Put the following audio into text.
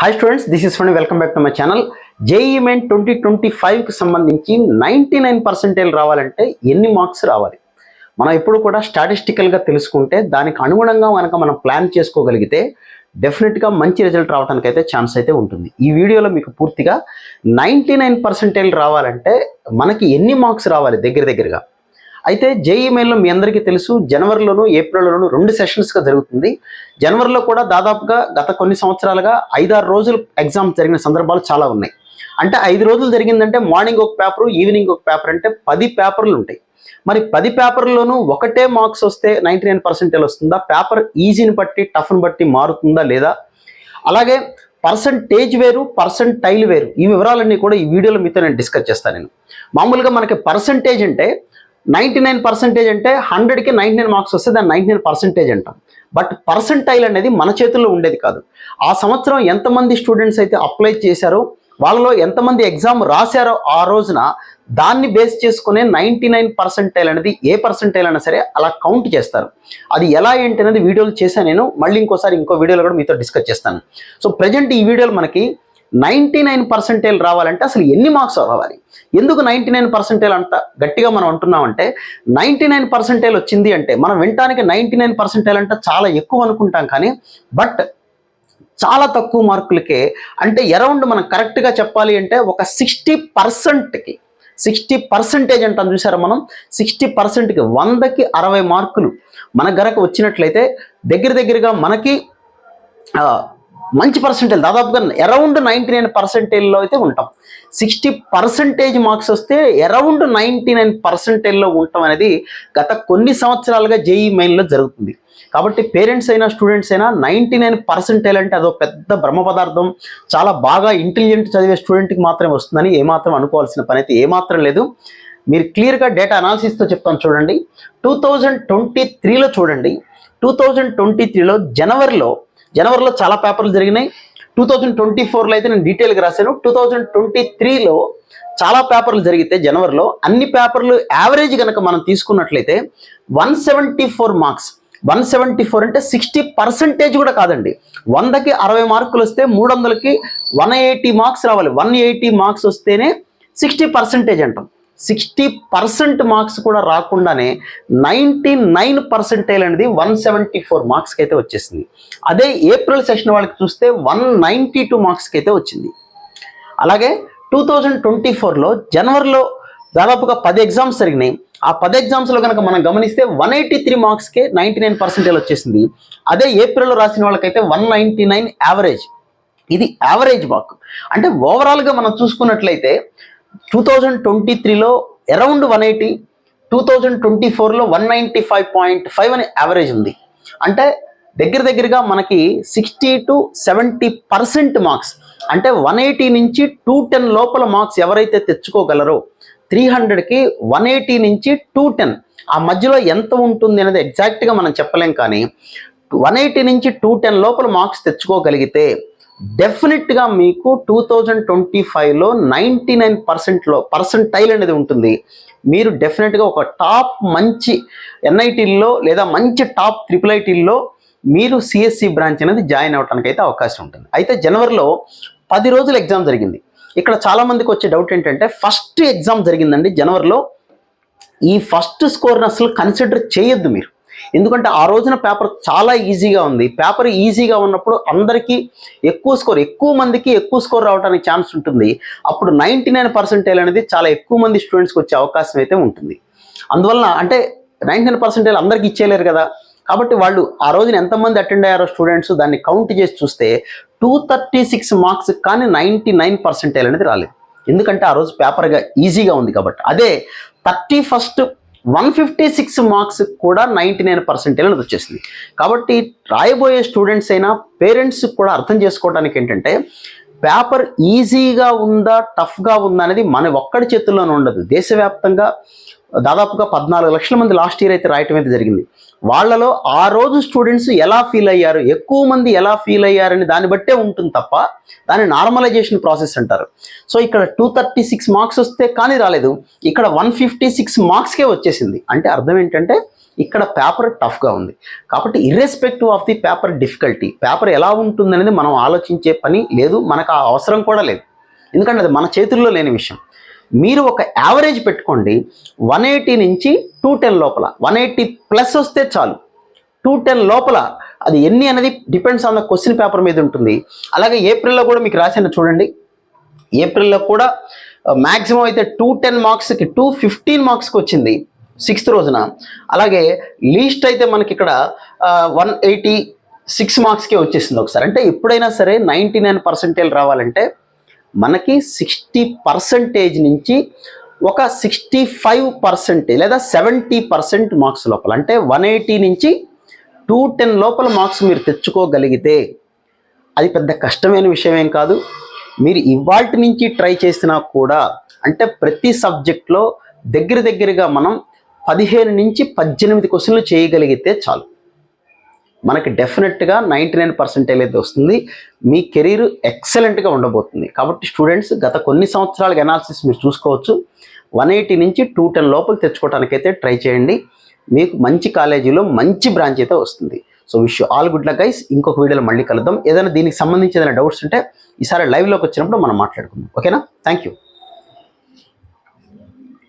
Hi students this is fund welcome back to my channel JEE Main twenty twenty ఫైవ్కి సంబంధించి ninety nine percentage రావాలంటే ఎన్ని marks రావాలి? మనం ఎప్పుడు కూడా స్టాటిస్టికల్గా తెలుసుకుంటే దానికి అనుగుణంగా కనుక మనం ప్లాన్ చేసుకోగలిగితే డెఫినెట్గా మంచి రిజల్ట్ రావడానికి అయితే ఛాన్స్ అయితే ఉంటుంది. ఈ వీడియోలో మీకు పూర్తిగా నైంటీ నైన్ పర్సెంటేజ్ రావాలంటే మనకి ఎన్ని మార్క్స్ రావాలి? దగ్గర దగ్గరగా. అయితే జేఈ మెయిన్లో మీ అందరికీ తెలుసు జనవరిలోను ఏప్రిల్లోను రెండు సెషన్స్గా జరుగుతుంది. జనవరిలో కూడా దాదాపుగా గత కొన్ని సంవత్సరాలుగా ఐదారు రోజులు ఎగ్జామ్ జరిగిన సందర్భాలు చాలా ఉన్నాయి. అంటే ఐదు రోజులు జరిగిందంటే మార్నింగ్ ఒక పేపరు ఈవినింగ్ ఒక పేపర్ అంటే పది పేపర్లు ఉంటాయి. మరి పది పేపర్లోనూ ఒకటే మార్క్స్ వస్తే నైంటీ నైన్ పర్సెంటేజ్ వస్తుందా? పేపర్ ఈజీని బట్టి టఫ్ని బట్టి మారుతుందా లేదా? అలాగే పర్సంటేజ్ వేరు పర్సంటైల్ వేరు. ఈ వివరాలన్నీ కూడా ఈ వీడియోలో మీతో నేను డిస్కస్ చేస్తాను నేను. మామూలుగా మనకి పర్సంటేజ్ అంటే నైంటీ నైన్ పర్సెంటేజ్ అంటే హండ్రెడ్కి నైంటీ నైన్ మార్క్స్ వస్తే దాన్ని నైంటీ నైన్ పర్సెంటేజ్ అంటాం. బట్ పర్సంటైల్ అనేది మన చేతుల్లో ఉండేది కాదు. ఆ సంవత్సరం ఎంతమంది స్టూడెంట్స్ అయితే అప్లై చేశారో వాళ్ళలో ఎంతమంది ఎగ్జామ్ రాశారో ఆ రోజున దాన్ని బేస్ చేసుకునే నైంటీ నైన్ పర్సెంటైల్ అనేది ఏ పర్సెంటైల్ అయినా సరే అలా కౌంట్ చేస్తారు. అది ఎలా ఏంటి అనేది వీడియోలు చేశాను నేను. మళ్ళీ ఇంకోసారి ఇంకో వీడియోలో కూడా మీతో డిస్కస్ చేస్తాను. సో ప్రజెంట్ ఈ వీడియోలు మనకి నైంటీ నైన్ పర్సెంటేజ్ రావాలంటే అసలు ఎన్ని మార్క్స్ రావాలి? ఎందుకు నైంటీ నైన్ పర్సెంటేజ్ అంత గట్టిగా మనం అంటున్నామంటే నైంటీ నైన్ పర్సెంటేజ్ వచ్చింది అంటే మనం వినటానికి నైంటీ నైన్ పర్సెంటేజ్ అంటే చాలా ఎక్కువ అనుకుంటాం కానీ బట్ చాలా తక్కువ మార్కులకే అంటే అరౌండ్ మనం కరెక్ట్గా చెప్పాలి అంటే ఒక సిక్స్టీ పర్సెంట్కి సిక్స్టీ పర్సెంటేజ్ అంటాం చూసారా మనం? సిక్స్టీ పర్సెంట్కి వందకి అరవై మార్కులు మన గనక వచ్చినట్లయితే దగ్గర దగ్గరగా మనకి మంచి పర్సెంటేజ్ దాదాపుగా అరౌండ్ నైంటీ నైన్ పర్సెంటేజ్లో అయితే ఉంటాం. సిక్స్టీ పర్సెంటేజ్ మార్క్స్ వస్తే అరౌండ్ నైంటీ నైన్ పర్సెంటేజ్లో ఉండటం అనేది గత కొన్ని సంవత్సరాలుగా జేఈ మెయిన్లో జరుగుతుంది. కాబట్టి పేరెంట్స్ అయినా స్టూడెంట్స్ అయినా నైంటీ నైన్ పర్సెంటేజ్ అంటే అదో పెద్ద బ్రహ్మ పదార్థం. చాలా బాగా ఇంటెలిజెంట్ చదివే స్టూడెంట్కి మాత్రమే వస్తుందని ఏమాత్రం అనుకోవాల్సిన పని అయితే ఏమాత్రం లేదు. మీరు క్లియర్గా డేటా అనాలిసిస్తో చెప్తాను చూడండి. టూ థౌజండ్ ట్వంటీ త్రీలో చూడండి. టూ థౌజండ్ ట్వంటీ త్రీలో జనవరిలో జనవరిలో చాలా పేపర్లు జరిగినాయి. టూ థౌజండ్ ట్వంటీ ఫోర్లో అయితే నేను డీటెయిల్గా రాశాను. టూ థౌజండ్ ట్వంటీ త్రీలో చాలా పేపర్లు జరిగితే జనవరిలో అన్ని పేపర్లు యావరేజ్ కనుక మనం తీసుకున్నట్లయితే one seventy four marks. One seventy four అంటే సిక్స్టీ పర్సెంటేజ్ కూడా కాదండి. వందకి అరవై మార్కులు వస్తే మూడు వందలకి వన్ ఎయిటీ మార్క్స్ రావాలి. వన్ ఎయిటీ మార్క్స్ వస్తేనే సిక్స్టీ పర్సెంటేజ్ అంటాం. సిక్స్టీ పర్సెంట్ మార్క్స్ కూడా రాకుండానే నైంటీ నైన్ పర్సెంటేజ్ అనేది వన్ సెవెంటీ ఫోర్ మార్క్స్కి అయితే వచ్చేసింది. అదే ఏప్రిల్ సెషన్ వాళ్ళకి చూస్తే వన్ నైంటీ టూ మార్క్స్కి అయితే వచ్చింది. అలాగే టూ థౌజండ్ ట్వంటీ ఫోర్లో జనవరిలో దాదాపుగా పది ఎగ్జామ్స్ జరిగినాయి. ఆ పది ఎగ్జామ్స్లో కనుక మనం గమనిస్తే వన్ ఎయిటీ త్రీ మార్క్స్కే నైంటీ నైన్ పర్సెంటేజ్ వచ్చేసింది. అదే ఏప్రిల్లో రాసిన వాళ్ళకైతే వన్ నైంటీ నైన్ యావరేజ్. ఇది యావరేజ్ మార్క్. అంటే ఓవరాల్గా మనం చూసుకున్నట్లయితే టూ థౌజండ్ ట్వంటీ త్రీలో around one eighty two thousand twenty ఫోర్లో one ninety five point five అని యావరేజ్ ఉంది. అంటే దగ్గర దగ్గరగా మనకి sixty to seventy percent marks అంటే వన్ ఎయిటీ నుంచి టూ టెన్ లోపల మార్క్స్ ఎవరైతే తెచ్చుకోగలరో త్రీ హండ్రెడ్కి వన్ ఎయిటీ నుంచి టూ టెన్ ఆ మధ్యలో ఎంత ఉంటుంది అనేది ఎగ్జాక్ట్గా మనం చెప్పలేం కానీ వన్ ఎయిటీ నుంచి టూ టెన్ లోపల మార్క్స్ తెచ్చుకోగలిగితే డెఫినెట్గా మీకు టూ థౌజండ్ ట్వంటీ ఫైవ్లో నైంటీ నైన్ పర్సెంట్లో పర్సెంటైల్ అనేది ఉంటుంది. మీరు డెఫినెట్గా ఒక టాప్ మంచి ఎన్ఐటీల్లో లేదా మంచి టాప్ ట్రిపుల్ ఐటీల్లో మీరు సిఎస్సి బ్రాంచ్ అనేది జాయిన్ అవ్వడానికి అయితే అవకాశం ఉంటుంది. అయితే జనవరిలో పది రోజులు ఎగ్జామ్ జరిగింది. ఇక్కడ చాలామందికి వచ్చే డౌట్ ఏంటంటే ఫస్ట్ ఎగ్జామ్ జరిగిందండి జనవరిలో. ఈ ఫస్ట్ స్కోర్ని అసలు కన్సిడర్ చేయొద్దు మీరు. ఎందుకంటే ఆ రోజున పేపర్ చాలా ఈజీగా ఉంది. పేపర్ ఈజీగా ఉన్నప్పుడు అందరికీ ఎక్కువ స్కోర్ ఎక్కువ మందికి ఎక్కువ స్కోర్ రావడానికి ఛాన్స్ ఉంటుంది. అప్పుడు నైంటీ నైన్ పర్సెంటేజ్ అనేది చాలా ఎక్కువ మంది స్టూడెంట్స్కి వచ్చే అవకాశం అయితే ఉంటుంది. అందువలన అంటే నైంటీ నైన్ పర్సెంటేజ్ అందరికీ ఇచ్చేయలేరు కదా. కాబట్టి వాళ్ళు ఆ రోజున ఎంతమంది అటెండ్ అయ్యారో స్టూడెంట్స్ దాన్ని కౌంట్ చేసి చూస్తే టూ థర్టీ సిక్స్ మార్క్స్ కానీ నైంటీ నైన్ పర్సెంటేజ్ అనేది రాలేదు. ఎందుకంటే ఆ రోజు పేపర్గా ఈజీగా ఉంది కాబట్టి. అదే thirty first one fifty six marks కూడా నైంటీ నైన్ పర్సెంటేజ్ అనేది వచ్చేసింది. కాబట్టి రాయబోయే స్టూడెంట్స్ అయినా పేరెంట్స్ కూడా అర్థం చేసుకోవడానికి ఏంటంటే పేపర్ ఈజీగా ఉందా టఫ్గా ఉందా అనేది మన ఒక్కడి చేతుల్లోనే ఉండదు. దేశవ్యాప్తంగా దాదాపుగా పద్నాలుగు లక్షల మంది లాస్ట్ ఇయర్ అయితే రాయటం అయితే జరిగింది. వాళ్ళలో ఆ రోజు స్టూడెంట్స్ ఎలా ఫీల్ అయ్యారు ఎక్కువ మంది ఎలా ఫీల్ అయ్యారని దాన్ని బట్టే ఉంటుంది తప్ప దాన్ని నార్మలైజేషన్ ప్రాసెస్ అంటారు. సో ఇక్కడ టూ థర్టీ సిక్స్ మార్క్స్ వస్తే కానీ రాలేదు. ఇక్కడ వన్ ఫిఫ్టీ సిక్స్ మార్క్స్కే వచ్చేసింది. అంటే అర్థం ఏంటంటే ఇక్కడ పేపర్ టఫ్గా ఉంది. కాబట్టి irrespective of the paper difficulty paper ఎలా ఉంటుందనేది మనం ఆలోచించే పని లేదు మనకు ఆ అవసరం కూడా లేదు. ఎందుకంటే అది మన చేతుల్లో లేని విషయం. మీరు ఒక యావరేజ్ పెట్టుకోండి వన్ ఎయిటీ నుంచి టూ టెన్ లోపల. వన్ ఎయిటీ ప్లస్ వస్తే చాలు. టూ టెన్ లోపల అది ఎన్ని అనేది depends on the question paper మీద ఉంటుంది. అలాగే ఏప్రిల్లో కూడా మీకు రాసిన చూడండి. ఏప్రిల్లో కూడా uh, మ్యాక్సిమం అయితే టూ టెన్ మార్క్స్కి టూ ఫిఫ్టీన్ మార్క్స్కి వచ్చింది సిక్స్త్ రోజున. అలాగే లీస్ట్ అయితే మనకి ఇక్కడ వన్ ఎయిటీ సిక్స్ మార్క్స్కే వచ్చేసింది ఒకసారి. అంటే ఎప్పుడైనా సరే నైంటీ నైన్ పర్సెంటేజ్ రావాలంటే మనకి సిక్స్టీ పర్సెంటేజ్ నుంచి ఒక సిక్స్టీ ఫైవ్ పర్సెంటేజ్ లేదా సెవెంటీ పర్సెంట్ మార్క్స్ లోపల అంటే వన్ ఎయిటీ నుంచి టూ టెన్ లోపల మార్క్స్ మీరు తెచ్చుకోగలిగితే అది పెద్ద కష్టమైన విషయం ఏం కాదు. మీరు ఇవాటి నుంచి ట్రై చేసినా కూడా అంటే ప్రతి సబ్జెక్ట్లో దగ్గర దగ్గరగా మనం పదిహేను నుంచి పద్దెనిమిది క్వశ్చన్లు చేయగలిగితే చాలు. మనకి డెఫినెట్గా నైంటీ నైన్ పర్సెంటేజ్ అయితే వస్తుంది మీ కెరీర్ ఎక్సలెంట్గా ఉండబోతుంది. కాబట్టి స్టూడెంట్స్ గత కొన్ని సంవత్సరాలకు అనాలిసిస్ మీరు చూసుకోవచ్చు. వన్ ఎయిటీ నుంచి టూ టెన్ లోపల తెచ్చుకోవడానికైతే ట్రై చేయండి. మీకు మంచి కాలేజీలో మంచి బ్రాంచ్ అయితే వస్తుంది. So wish all good luck guys ఇంకొక వీడియోలో మళ్ళీ కలుద్దాం. ఏదైనా దీనికి సంబంధించి ఏదైనా డౌట్స్ ఉంటే ఈసారి లైవ్లోకి వచ్చినప్పుడు మనం మాట్లాడుకుందాం. ఓకేనా థ్యాంక్ యూ